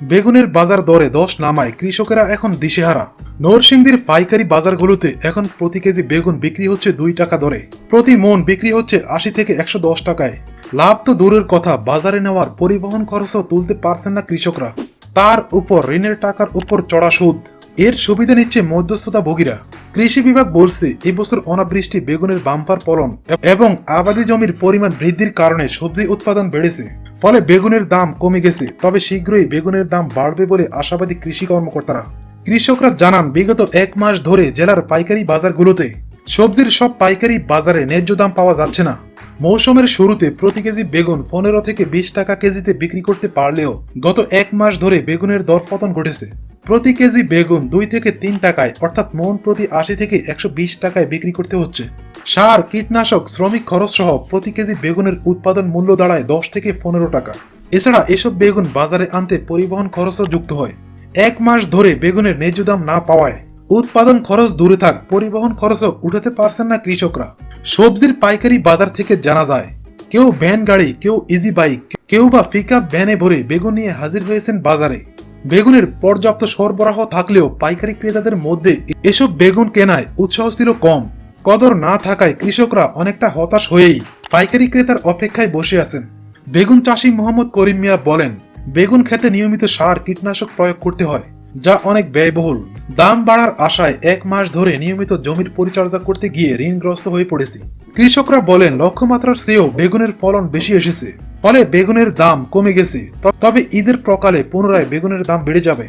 বেগুনের বাজার দরে দশ নামায় কৃষকেরা এখন দিশেহারা। নরসিংদীর পাইকারি বাজারগুলোতে এখন প্রতি কেজি বেগুন বিক্রি হচ্ছে দুই টাকা দরে। প্রতি মন বিক্রি হচ্ছে আশি থেকে একশো দশ টাকায়। লাভ তো দূরের কথা, বাজারে নেওয়ার পরিবহন খরচও তুলতে পারছেন না কৃষকরা। তার উপর ঋণের টাকার উপর চড়া সুদ। এর সুবিধা নিচ্ছে মধ্যস্থতা ভোগীরা। কৃষি বিভাগ বলছে এবছর অনাবৃষ্টি, বেগুনের বাম্পার ফলন এবং আবাদি জমির পরিমাণ বৃদ্ধির কারণে সবজি উৎপাদন বেড়েছে। ফলে বেগুনের দাম কমে গেছে, তবে শীঘ্রই বেগুনের দাম বাড়বে বলে আশাবাদী কৃষি কর্মকর্তারা। কৃষকরা জানান, বিগত এক মাস ধরে জেলার পাইকারি বাজারগুলোতে সবজির সব পাইকারি বাজারে ন্যায্য দাম পাওয়া যাচ্ছে না। মৌসুমের শুরুতে প্রতি কেজি বেগুন পনেরো থেকে বিশ টাকা কেজিতে বিক্রি করতে পারলেও গত এক মাস ধরে বেগুনের দর পতন ঘটেছে। প্রতি কেজি বেগুন দুই থেকে তিন টাকায়, অর্থাৎ মন প্রতি আশি থেকে একশো বিশ টাকায় বিক্রি করতে হচ্ছে। সার, কীটনাশক, শ্রমিক খরচ সহ প্রতি কেজি বেগুনের উৎপাদন মূল্য দাঁড়ায় দশ থেকে পনেরো টাকা। এছাড়া এসব বেগুন বাজারে আনতে পরিবহন খরচও যুক্ত হয়। এক মাস ধরে বেগুনের ন্যায্য দাম না পাওয়ায় উৎপাদন খরচ দূরে থাক, পরিবহন খরচও উঠাতে পারছেন না কৃষকরা। সবজির পাইকারি বাজার থেকে জানা যায়, কেউ ভ্যান গাড়ি, কেউ ইজি বাইক, কেউ বা পিক আপ ভ্যানে ভরে বেগুন নিয়ে হাজির হয়েছেন বাজারে। বেগুনের পর্যাপ্ত সরবরাহ থাকলেও পাইকারি ক্রেতাদের মধ্যে এসব বেগুন কেনায় উৎসাহ ছিল কম। কদর না থাকায় কৃষকরা অনেকটা হতাশ হয়েই পাইকারি ক্রেতার অপেক্ষায় বসে আছেন। বেগুন চাষি মোহাম্মদ করিম মিয়া বলেন, বেগুন খেতে নিয়মিত সার, কীটনাশক প্রয়োগ করতে হয়, যা অনেক ব্যয়বহুল। দাম বাড়ার আশায় এক মাস ধরে নিয়মিত জমির পরিচর্যা করতে গিয়ে ঋণগ্রস্ত হয়ে পড়েছি। কৃষকরা বলেন, লক্ষ্যমাত্রার চেয়েও বেগুনের ফলন বেশি এসেছে। ফলে বেগুনের দাম কমে গেছে। তবে ঈদের প্রকালে পুনরায় বেগুনের দাম বেড়ে যাবে।